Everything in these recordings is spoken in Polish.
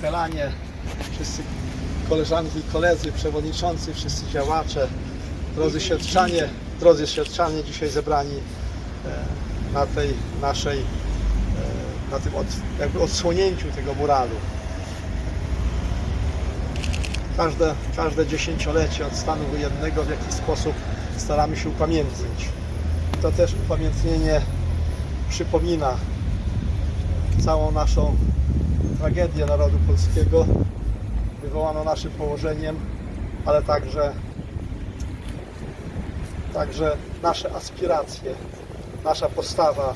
kapelanie, wszyscy koleżanki i koledzy, przewodniczący, wszyscy działacze, drodzy siedlczanie, drodzy siedlczanie dzisiaj zebrani e, na tej naszej, e, na tym od, jakby odsłonięciu tego muralu. Każde, każde dziesięciolecie od stanu wojennego w jakiś sposób staramy się upamiętnić. To też upamiętnienie przypomina całą naszą tragedię narodu polskiego wywołaną naszym położeniem, ale także, także nasze aspiracje, nasza postawa,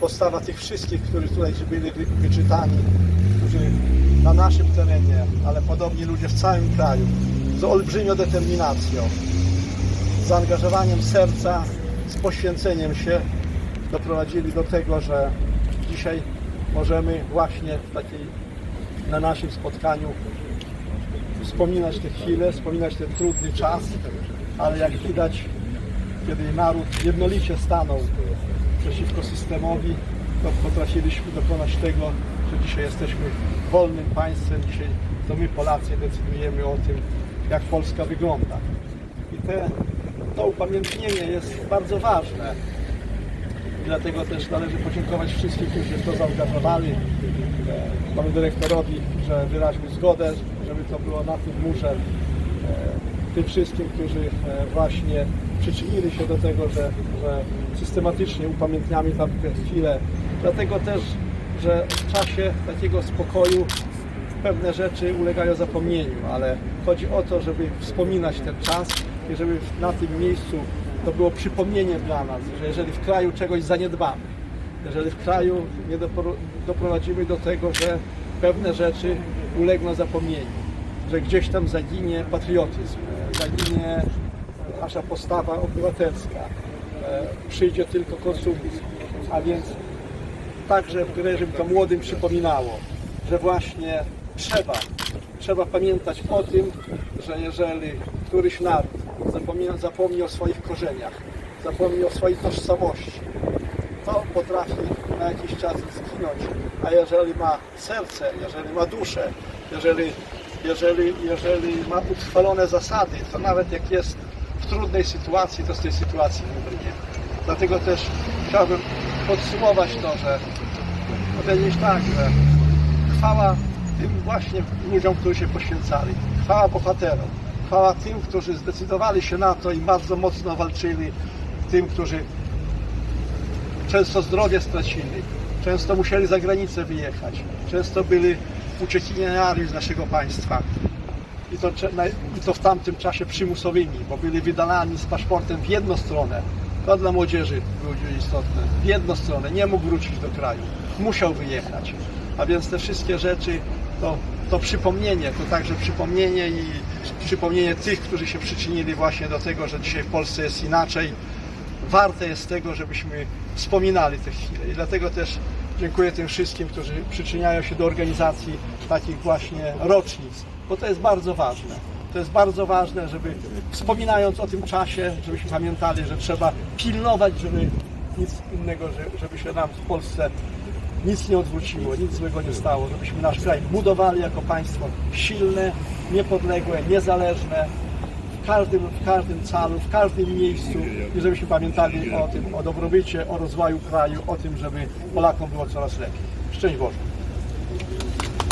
postawa tych wszystkich, którzy tutaj byli wy- wyczytani, którzy na naszym terenie, ale podobni ludzie w całym kraju, z olbrzymią determinacją, z zaangażowaniem serca, z poświęceniem się doprowadzili do tego, że dzisiaj możemy właśnie w takiej, na naszym spotkaniu wspominać te chwile, wspominać ten trudny czas, ale jak widać, kiedy naród jednolicie stanął przeciwko systemowi, to potrafiliśmy dokonać tego, że dzisiaj jesteśmy wolnym państwem, dzisiaj to my Polacy decydujemy o tym, jak Polska wygląda. I te, to upamiętnienie jest bardzo ważne. Dlatego też należy podziękować wszystkim, którzy się w to zaangażowali. E, Panu dyrektorowi, że wyraził zgodę, żeby to było na tym murze. E, Tym wszystkim, którzy e, właśnie przyczynili się do tego, że, że systematycznie upamiętniamy tam te chwile. Dlatego też, że w czasie takiego spokoju pewne rzeczy ulegają zapomnieniu, ale chodzi o to, żeby wspominać ten czas i żeby na tym miejscu to było przypomnienie dla nas, że jeżeli w kraju czegoś zaniedbamy, jeżeli w kraju nie dopro- doprowadzimy do tego, że pewne rzeczy ulegną zapomnieniu, że gdzieś tam zaginie patriotyzm, e, zaginie nasza postawa obywatelska, e, przyjdzie tylko konsumizm, a więc także żeby to młodym przypominało, że właśnie trzeba, trzeba pamiętać o tym, że jeżeli któryś naród zapomni, zapomni o swoich korzeniach, zapomni o swojej tożsamości, to potrafi na jakiś czas zginąć, a jeżeli ma serce, jeżeli ma duszę, jeżeli, jeżeli, jeżeli ma utrwalone zasady, to nawet jak jest w trudnej sytuacji, to z tej sytuacji nie. Brnie. Dlatego też chciałbym podsumować to, że powiedzieć tak, że chwała tym właśnie ludziom, którzy się poświęcali, chwała bohaterom, chwała tym, którzy zdecydowali się na to i bardzo mocno walczyli, tym, którzy często zdrowie stracili, często musieli za granicę wyjechać, często byli uciekiniarami z naszego państwa. I to, I to w tamtym czasie przymusowymi, bo byli wydalani z paszportem w jedną stronę. To dla młodzieży było istotne. W jedną stronę. Nie mógł wrócić do kraju. Musiał wyjechać. A więc te wszystkie rzeczy to, to przypomnienie, to także przypomnienie i przypomnienie tych, którzy się przyczynili właśnie do tego, że dzisiaj w Polsce jest inaczej warte jest tego, żebyśmy wspominali te chwile. I dlatego też dziękuję tym wszystkim, którzy przyczyniają się do organizacji takich właśnie rocznic, bo to jest bardzo ważne. To jest bardzo ważne, żeby wspominając o tym czasie, żebyśmy pamiętali, że trzeba pilnować, żeby nic innego, że- żeby się nam w Polsce nic nie odwróciło, nic złego nie stało, żebyśmy nasz kraj budowali jako państwo silne, niepodległe, niezależne, w każdym, w każdym calu, w każdym miejscu i żebyśmy pamiętali o tym, o dobrobycie, o rozwoju kraju, o tym, żeby Polakom było coraz lepiej. Szczęść Boże.